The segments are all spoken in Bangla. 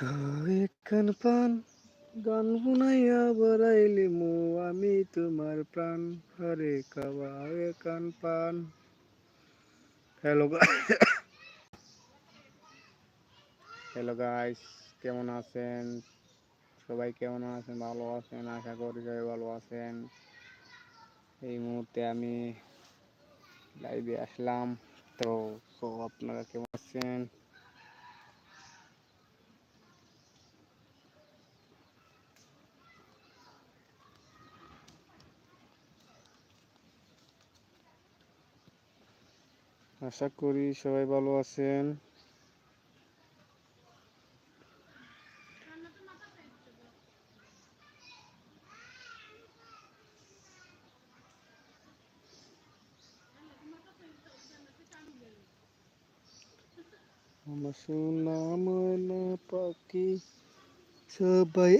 একখান পান গান বুনাইয়া বড়াইলি মো আমি তোমার প্রাণ হরে কাবা একান পান হ্যালো হ্যালো গাইস কেমন আছেন? সবাই কেমন আছেন? ভালো আছেন? আশা করি সবাই ভালো আছেন। এই মুহূর্তে আমি লাইভে আসলাম। তো সো আপনারা কেমন আছেন? আশা করি সবাই ভালো আছেন। আমার সোনা ময়না পাখি সবাই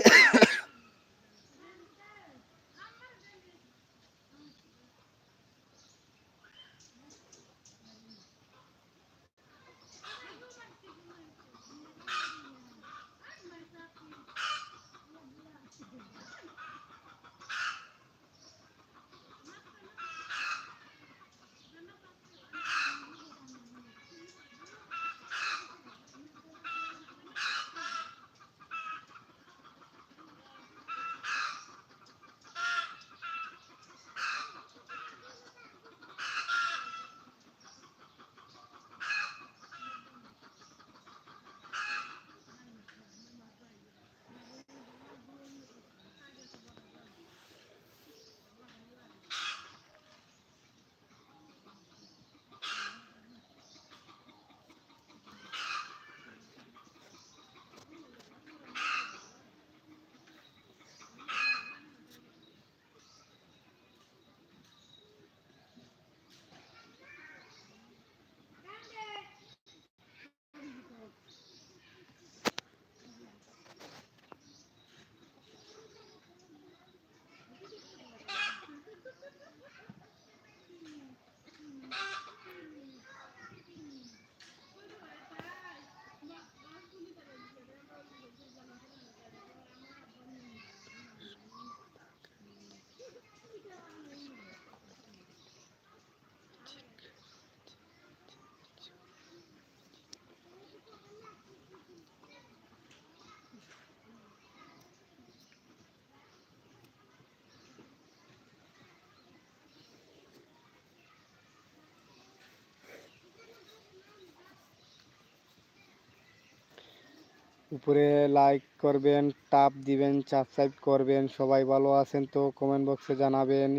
উপরে লাইক করবেন টাপ দিবেন সাবস্ক্রাইব করবেন, সবাই ভালো আছেন তো কমেন্ট বক্সে জানাবেন।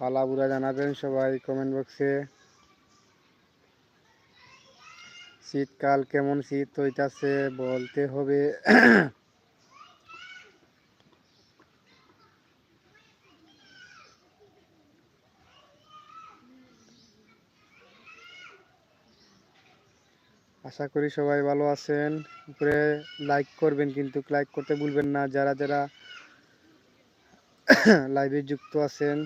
পালাবুরা জানাবেন সবাই কমেন্ট বক্সে শীতকাল কেমন শীত হইতাছে বলতে হবে। আশা করি সবাই ভালো আছেন। উপরে লাইক করবেন, কিন্তু লাইক করতে ভুলবেন না। যারা যারা লাইভে যুক্ত আছেন,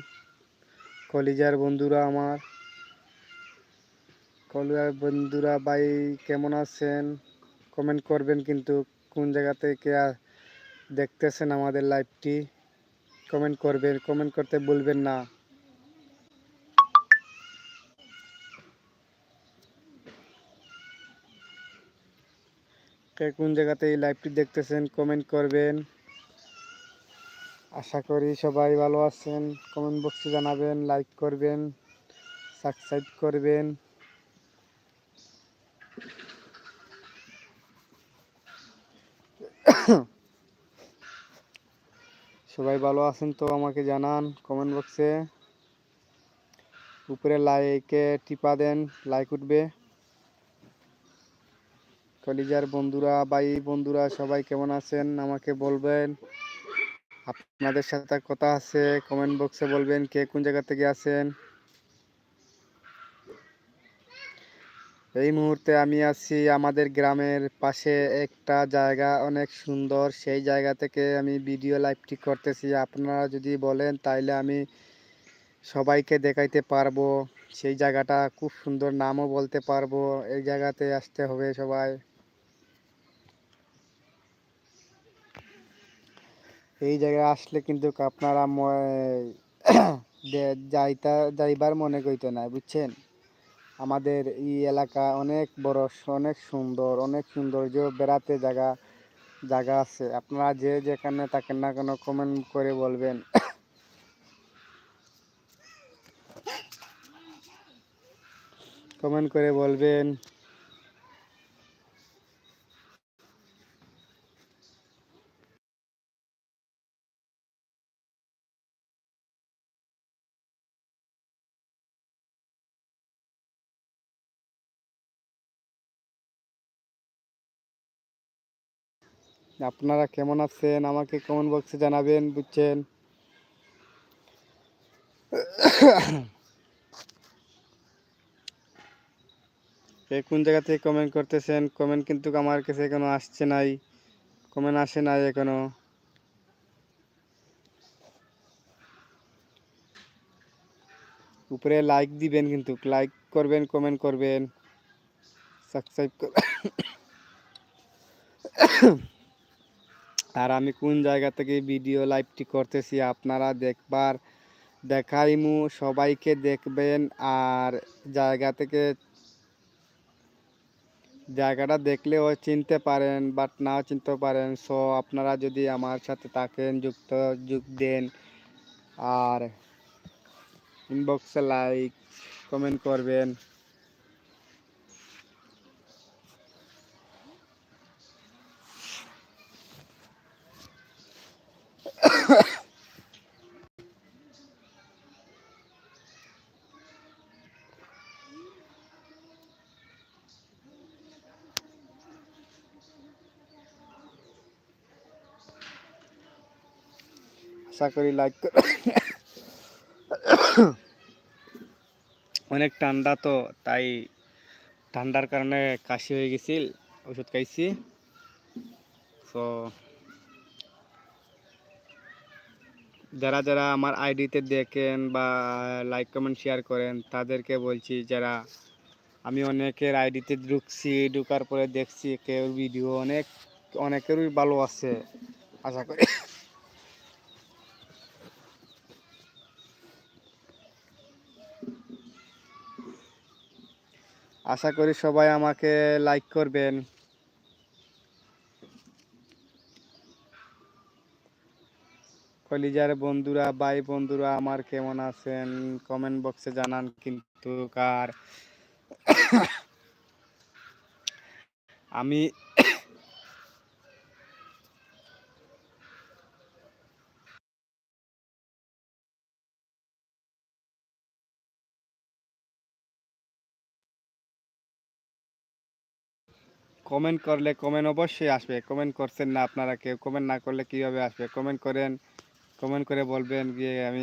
কলিজার বন্ধুরা আমার, কলিজার বন্ধুরা ভাই কেমন আছেন? কমেন্ট করবেন কিন্তু কোন জায়গা থেকে দেখতেছেন আমাদের লাইভটি কমেন্ট করবেন কমেন্ট করতে ভুলবেন না। কে কোন জায়গাতে এই লাইভটি দেখতেছেন কমেন্ট করবেন। আশা করি সবাই ভালো আছেন। কমেন্ট বক্সে জানাবেন লাইক করবেন সাবস্ক্রাইব করবেন। সবাই ভালো আছেন তো আমাকে জানান কমেন্ট বক্সে উপরে লাইকে টিপা দেন লাইক উঠবে। কলিজার বন্ধুরা, ভাই বন্ধুরা, সবাই কেমন আছেন? আমাকে বলবেন। আপনাদের সাথে কথা আছে কমেন্ট বক্সে বলবেন কে কোন জায়গা থেকে আছেন। এই মুহূর্তে আমি আছি আমাদের গ্রামের পাশে একটা জায়গা, অনেক সুন্দর। সেই জায়গা থেকে আমি ভিডিও লাইভটি করতেছি। আপনারা যদি বলেন তাইলে আমি সবাইকে দেখাইতে পারব। সেই জায়গাটা খুব সুন্দর, নামও বলতে পারব। এই জায়গাতে আসতে হবে সবাই। এই জায়গায় আসলে কিন্তু আপনারা যাইতা, যাইবার মনে করিতে না, বুঝছেন? আমাদের এই এলাকা অনেক বড়, অনেক সুন্দর, অনেক সৌন্দর্য বেড়াতে জায়গা জায়গা আছে। আপনারা যে যেখানে থাকেন না কেন কমেন্ট করে বলবেন। কমেন্ট করে বলবেন। আপনারা কেমন আছেন? আমাকে কমেন্ট বক্সে জানাবেন, বুঝছেন? কে কোন জায়গা থেকে কমেন্ট করতেছেন? কমেন্ট কিন্তু আমার কাছে এখনও আসছে নাই। কমেন্ট আসে নাই এখনও। উপরে লাইক দিবেন কিন্তু। লাইক করবেন কমেন্ট করবেন। সাবস্ক্রাইব করবেন আর আমি কোন জায়গা থেকে ভিডিও লাইভটি করতেছি আপনারা দেখবার দেখাইমু, সবাইকে দেখবেন আর জায়গা থেকে জায়গাটা দেখলেও চিনতে পারেন বাট নাও চিনতে পারেন। সো আপনারা যদি আমার সাথে থাকেন, যুক্ত যোগ দেন আর ইনবক্সে লাইক কমেন্ট করবেন। আশা করি লাইক অনেক ঠান্ডা তো, তাই ঠান্ডার কারণে কাশি হয়ে গেছিল ওষুধ খাইছি। তো যারা যারা আমার আইডিতে দেখেন বা লাইক, কমেন্ট, শেয়ার করেন, তাদেরকে বলছি যারা আমি অনেকের আইডিতে ঢুকছি, ঢুকার পরে দেখছি, কেউ ভিডিও অনেক, অনেকেরই ভালো আছে, আশা করি। আশা করি সবাই আমাকে লাইক করবেন। কলিজার বন্ধুরা, ভাই বন্ধুরা, আমার কেমন আছেন? কমেন্ট বক্সে জানান কিন্তু কার। আমি কমেন্ট করলে কমেন্ট অবশ্যই আসবে। কমেন্ট করছেন না আপনারা কেউ কমেন্ট না করলে কীভাবে আসবে? কমেন্ট করেন কমেন্ট করে বলবেন গিয়ে আমি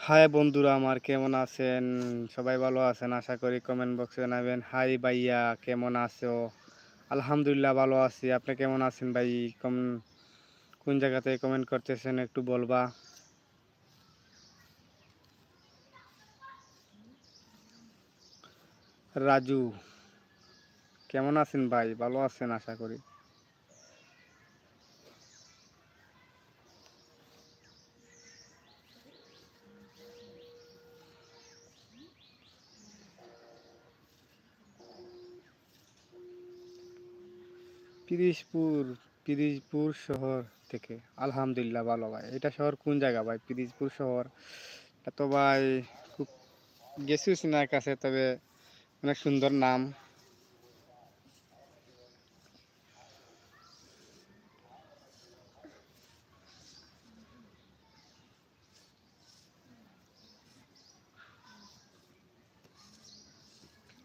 হাই বন্ধুরা আমার কেমন আছেন? সবাই ভালো আছেন? আশা করি কমেন্ট বক্সে জানাবেন। হাই ভাইয়া, কেমন আছো? আলহামদুলিল্লাহ ভালো আছি। আপনি কেমন আছেন ভাই? কম, কোন জায়গাতে কমেন্ট করতেছেন একটু বলবা? রাজু, কেমন আছেন ভাই? ভালো আছেন আশা করি। পিরিজপুর পিরিজপুর শহর থেকে। আলহামদুলিল্লাহ ভালো ভাই। এটা শহর কোন জায়গা ভাই? পিরিজপুর শহর। এত ভাই খুব গেছি সিনার কাছে, তবে অনেক সুন্দর নাম।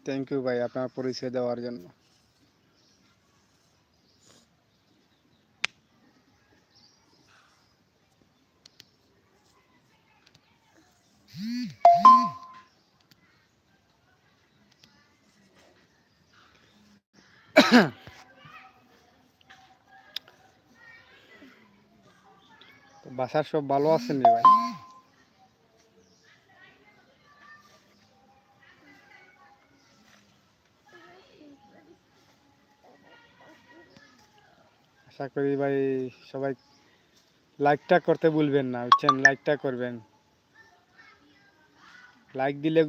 থ্যাংক ইউ ভাই আপনার পরিচয় দেওয়ার জন্য। বাসার সব ভালো আছেন নি ভাই। আশা করি ভাই সবাই লাইকটা করতে ভুলবেন না, বুঝছেন? লাইকটা করবেন। লাইক দিলে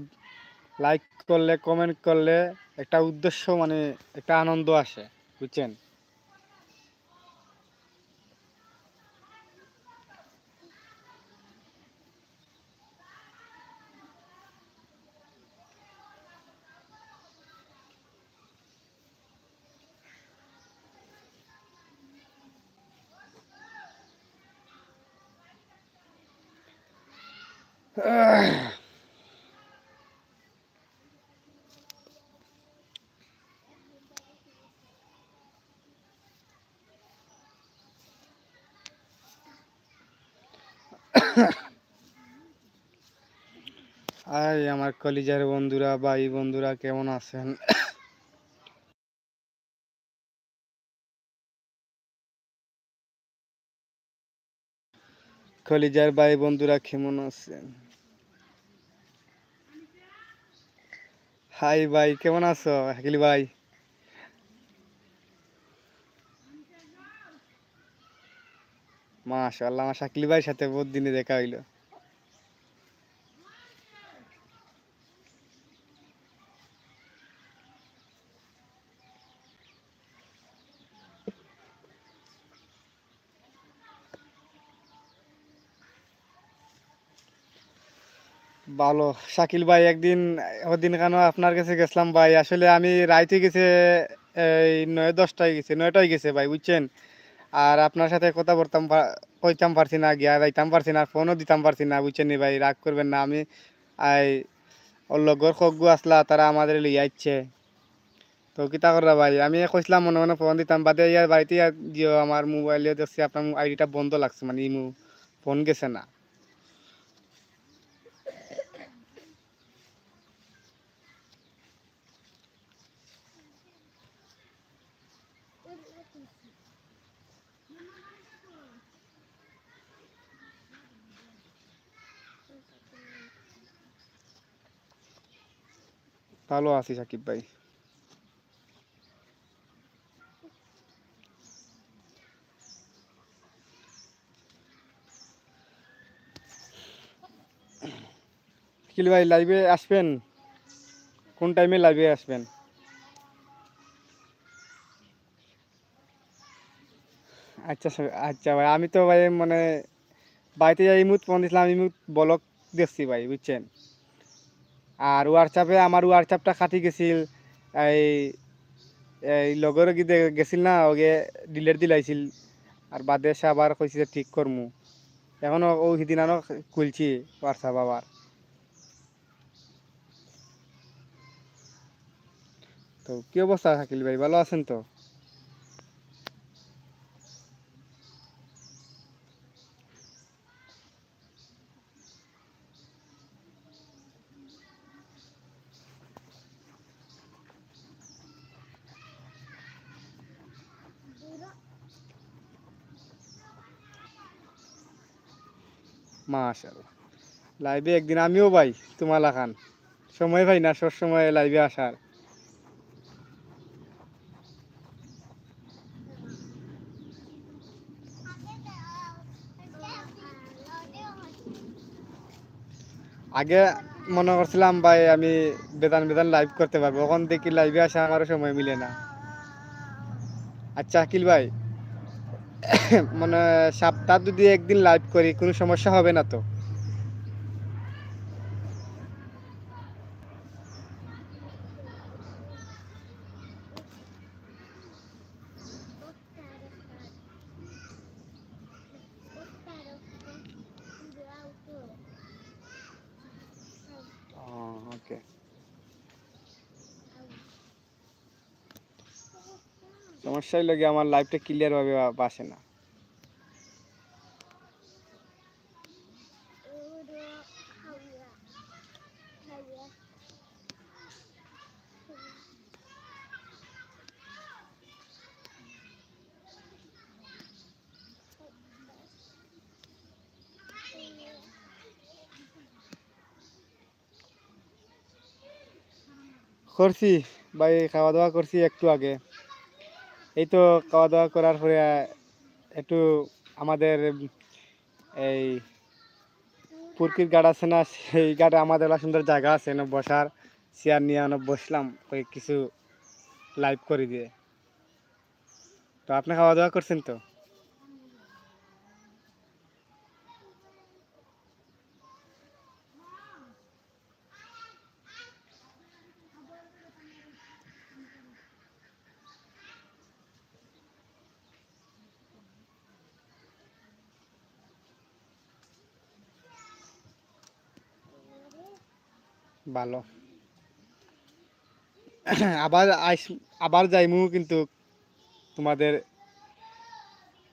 লাইক করলে কমেন্ট করলে একটা উদ্দেশ্য মানে একটা আনন্দ আসে, বুঝছেন? আই, আমার কলিজার বন্ধুরা, ভাই বন্ধুরা, কেমন আছেন? কলিজার ভাই বন্ধুরা, কেমন আছেন? হাই ভাই, কেমন আছো? হাকিল ভাই। মাশাআল্লাহ, আমার শাকিল ভাইয়ের সাথে বহুত দিনে দেখা হইল। ভালো। শাকিল ভাই একদিন, ওদিন কেন আপনার কাছে গেছিলাম ভাই? আসলে আমি রাইতে গেছে, এই নয়, দশটায় গেছে, নয়টায় গেছে ভাই, বুঝছেন? আর আপনার সাথে কথা বলতাম কইতাম পারছি না, গিয়া যাইতাম পারছি না ফোনও দিতাম পারছি না, বুঝছেন ভাই? রাগ করবেন না, আমি, আই, ওর লগর খগ্গু আসলা, তারা আমাদের লিয়ে আইচ্ছে তো কিতা করা ভাই? আমি কইছিলাম, মনে মনে ফোন দিতাম, বাদে ইয়ার বাড়িতে আমার মোবাইলে দেখছি, আপনার আইডিটা বন্ধ লাগছে মানে ইমু, ফোন গেছে না। ভালো আছি সাকিব ভাই শাকিল ভাই লাইভে আসবেন কোন টাইমে লাইভে আসবেন আচ্ছা আচ্ছা ভাই, আমি তো ভাই মানে বাড়িতে যাই, ইমুত ফোন দিছিলাম, ইমুত ব্লক দেখছি ভাই, বুঝছেন? আর হোয়াটসঅ্যাপে আমার হোয়াটসঅ্যাপটা খাটি গেছিল। এই এই লগর গিয়ে গেছিল না, ওকে ডিলেট দিলাইছিল আর বাদে সে আবার কইছে যে ঠিক করমু এখনও ও সিদিন আনো খুলছি হোয়াটসঅ্যাপ আবার তো কি অবস্থা থাকিল ভাই? ভালো আছেন তো? মাশাল্লাহ লাইভে একদিন আমিও ভাই, তোমালা খান। সময় ভাই না, সব সময় লাইভে আসার। আগে মনে করছিলাম ভাই, আমি বেদান বেদান লাইভ করতে পারব। এখন দেখি লাইভে আসা আমারও সময় মিলে না। আচ্ছা আকিল ভাই মানে সপ্তাহ যদি একদিন লাইভ করি কোনো সমস্যা হবে না তো? ওকে সমস্যাই লাগে, আমার লাইফটা ক্লিয়ার ভাবে আ- না। করছি, ভাই খাওয়া দাওয়া করছি একটু আগে। এই তো খাওয়া দাওয়া করার পরে একটু আমাদের এই পুরকির গাড় আছে না, সেই গাড়ে আমাদের সুন্দর জায়গা আছে না বসার, চেয়ার নিয়ে অনেক বসলাম, ওই কিছু লাইভ করে দিয়ে। তো আপনি খাওয়া দাওয়া করছেন তো? ভালো। আবার আইস, আবার যাইমু কিন্তু তোমাদের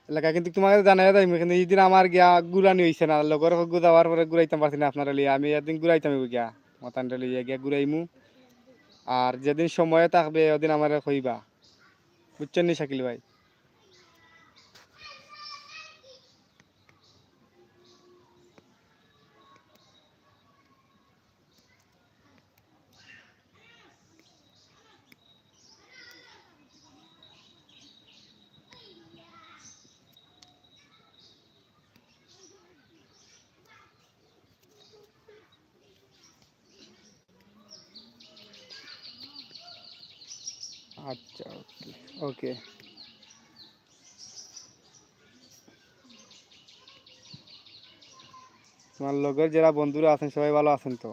এলাকা কিন্তু তোমাদের জানাই যাইমু, কিন্তু এই দিন আমার গিয়া গুড়ানি হইছে না। লগর যাওয়ার পরে ঘুরাইতাম পারছি না আপনারা লিয়ে আমি একদিন ঘুরাইতাম গিয়া মতানটা লিয়ে গিয়া ঘুরাইমু। আর যেদিন সময় থাকবে ওদিন আমার কইবা। বুঝছেন নি শাকিল ভাই? আচ্ছা ওকে ওকে। তোমার লগের যারা বন্ধুরা আছেন সবাই ভালো আছেন তো?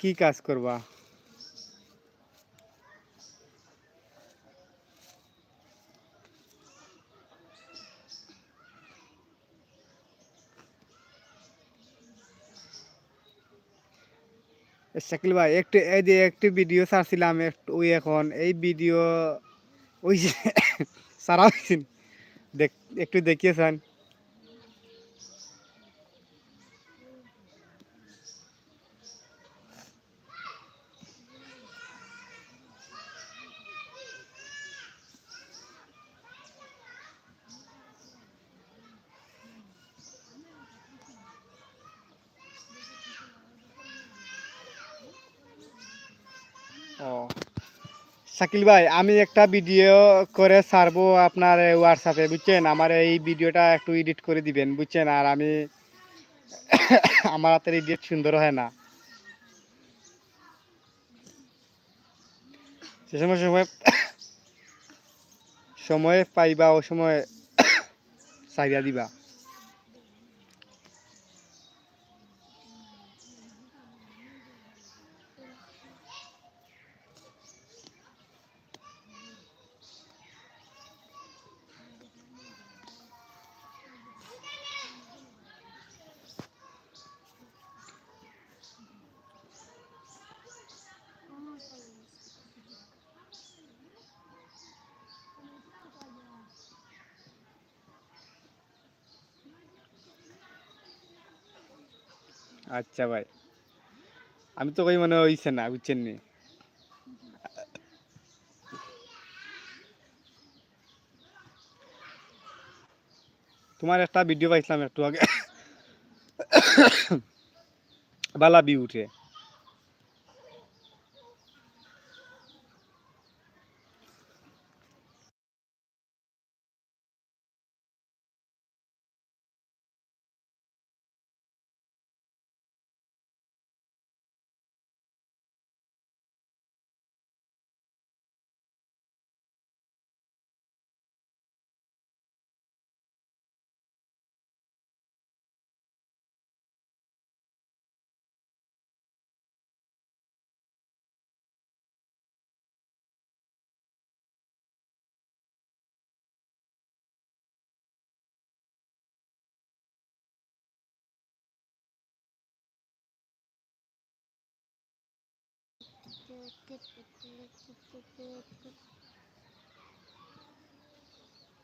কি কাজ করবা? শাকিল ভাই, একটু এই যে একটু ভিডিও ছাড়ছিলাম, একটু ওই এখন, এই ভিডিও ওই যে, সারা দেখ, একটু দেখিয়েছেন শাকিল ভাই, আমি একটা ভিডিও করে ছাড়বো আপনার হোয়াটসঅ্যাপে বুঝছেন? আমার এই ভিডিওটা একটু এডিট করে দিবেন, বুঝছেন? আর আমি আমার হাতের এডিট সুন্দর হয় না। সে সময় সময় সময় পাইবা, ও সময় সাইয়া দিবা। আচ্ছা ভাই। আমি তো কই মনে হইছে না বুঝছেন নি? তোমার একটা ভিডিও পাইছিলাম একটু আগে। বালা বি উঠে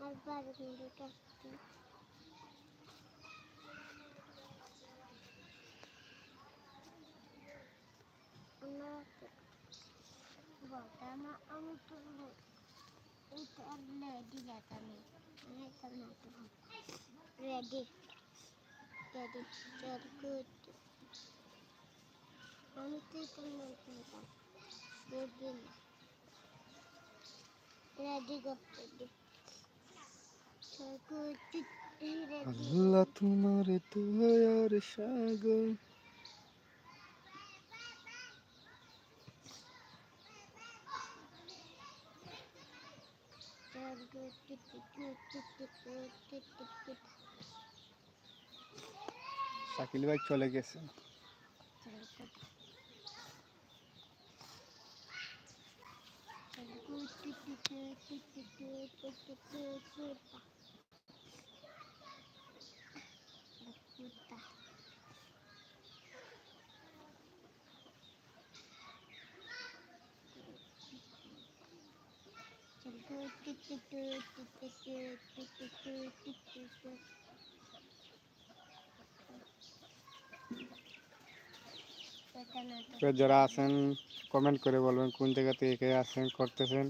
একবার কিন্তু কাটতে আমার বলতাম আমি তো এটা রেডি দেখানি আমি তো না তো রেডি রেডি রেডি গুড আমি তো রেডি আল্লাহ তোমার দয়ার সাগর শাকিল ভাই চলে গেছে। 滴滴滴滴滴滴滴滴滴滴吧。滴滴滴滴滴滴滴滴滴滴滴滴 যারা আছেন কমেন্ট করে বলবেন কোন জায়গা থেকে কে আছেন করতেছেন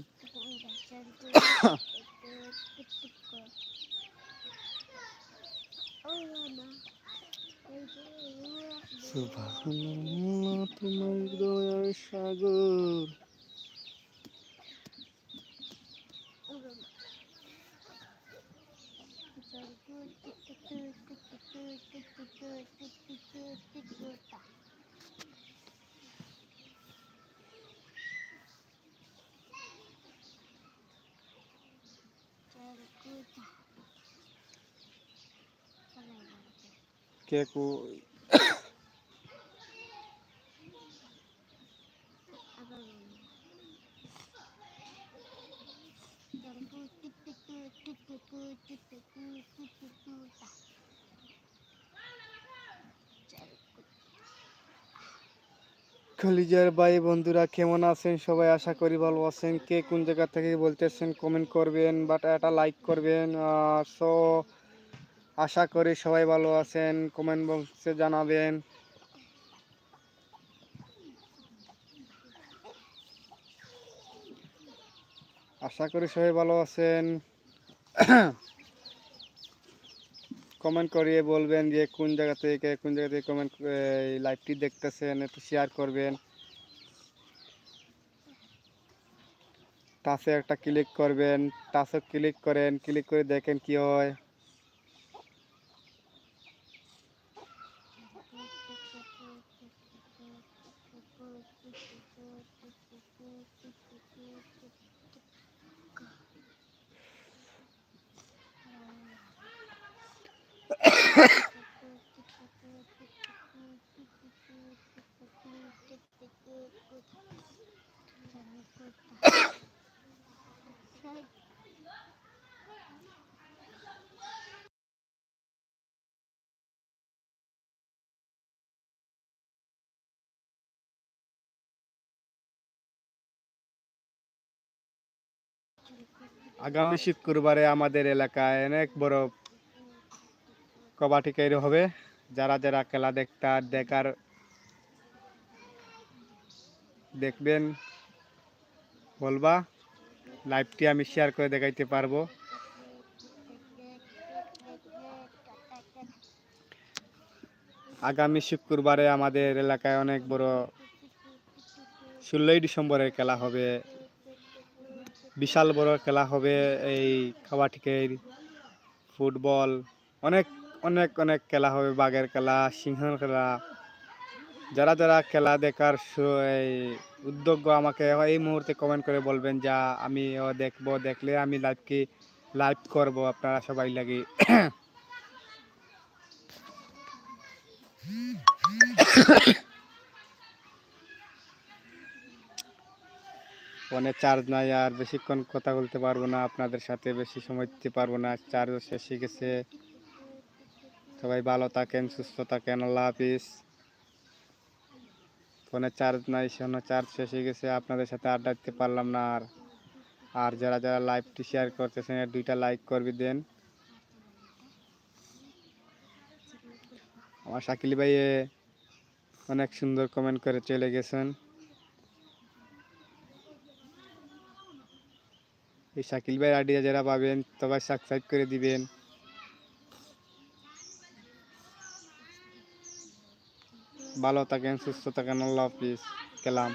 তোমার দয়ার সাগর। কো কলিজার ভাই বন্ধুরা, কেমন আছেন? সবাই আশা করি ভালো আছেন। কে কোন জায়গা থেকে বলতেছেন কমেন্ট করবেন বাট একটা লাইক করবেন। সো আশা করি সবাই ভালো আছেন। কমেন্ট বক্সে জানাবেন। আশা করি সবাই ভালো আছেন। কমেন্ট করিয়ে বলবেন যে কোন জায়গা থেকে, কোন জায়গা থেকে কমেন্ট লাইভটি দেখতেছেন, একটু শেয়ার করবেন। টাচে একটা ক্লিক করবেন। টাচে ক্লিক করেন ক্লিক করে দেখেন কি হয়। আগামী শুক্রবারে আমাদের এলাকায় অনেক বড় কবাডি কাইর হবে। যারা যারা খেলা দেখতা, দেখার দেখবেন, বলবা, লাইভটি আমি শেয়ার করে দেখাইতে পারব। আগামী শুক্রবারে আমাদের এলাকায় অনেক বড় ষোলোই ডিসেম্বরের খেলা হবে। বিশাল বড় খেলা হবে এই কাবাটিকের ফুটবল, অনেক অনেক অনেক খেলা হবে, বাঘের খেলা, সিংহের খেলা। যারা যারা খেলা দেখার উদ্যোগ আমাকে এই মুহূর্তে কমেন্ট করে বলবেন যা, আমি দেখব, দেখলে আমি লাইভকে লাইভ করব? আপনারা সবাই লাগি। চার্জ নাই আর বেশিক্ষণ কথা বলতে পারব না, আপনাদের সাথে বেশি সময় দিতে পারব না চার্জ শেষ গেছে। সবাই ভালো থাকেন, সুস্থ থাকেন, আল্লাহ হাফিজ। ফোনে চার্জ নাই সেজন্য চার্জ শেষ হয়ে গেছে, আপনাদের সাথে আড্ডা দিতে পারলাম না আর। আর যারা যারা লাইভটি শেয়ার করতেছেন দুইটা লাইক করবি দেন। আমার শাকিল ভাই অনেক সুন্দর কমেন্ট করে চলে গেছেন। এই শাকিল ভাই আইডিয়া যারা পাবেন, সবাই সাবস্ক্রাইব করে দিবেন। ভালো থাকেন সুস্থ থাকেন আল্লাহ হাফিজ গেলাম